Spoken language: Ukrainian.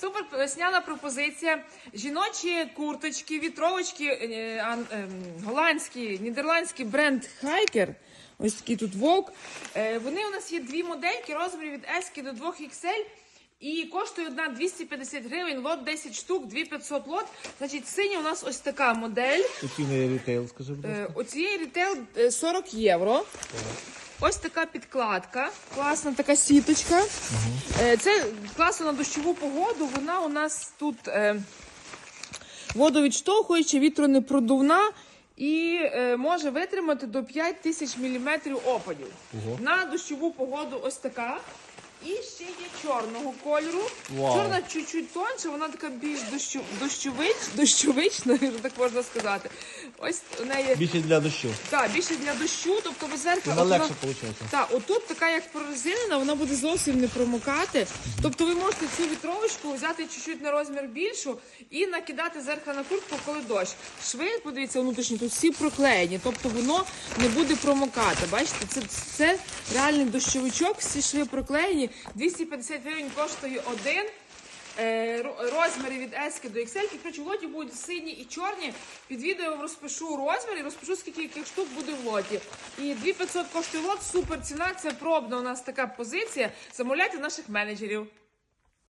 Супер весняна пропозиція. Жіночі курточки, вітровочки, е, ан- ем, голландські, нідерландський бренд Хайкер. Ось такий тут вовк. Е, Вони у нас є дві модельки, розмірів від S до 2 XL. І коштує одна 250 гривень, лот 10 штук, 2500 лот. Значить, синя у нас ось така модель. Неї рітейл, скажи, будь ласка. Е, Оцієї рітейл е, 40 євро. Ось така підкладка, класна така сіточка. Угу. Це класно на дощову погоду. Вона у нас тут е, водовідштовхуюча, вітронепродувна і е, може витримати до 5000 мм опадів. Угу. На дощову погоду ось така. І ще є чорного кольору. Вау. Чорна чуть-чуть тонша, вона така більш дощу, дощович, дощовична, так можна сказати. Ось у неї Більше для дощу. так, більше для дощу, тобто ви зверху. Вона легше виходить. Так, отут така як прорезинена, вона буде зовсім не промокати. Тобто ви можете цю вітровочку взяти чуть-чуть на розмір більшу і накидати зверху на куртку, коли дощ. Шви, подивіться, внутрішні, тут всі проклеєні, тобто воно не буде промокати. Бачите, це, це реальний дощовичок, всі шви проклеєні. 250 гривень коштує один. Е, розміри від S до XL. Коротше, в лоті будуть сині і чорні. Під відео розпишу розмір і розпишу, скільки яких штук буде в лоті. І 2500 коштує лот, супер ціна. Це пробна у нас така позиція. Замовляйте наших менеджерів.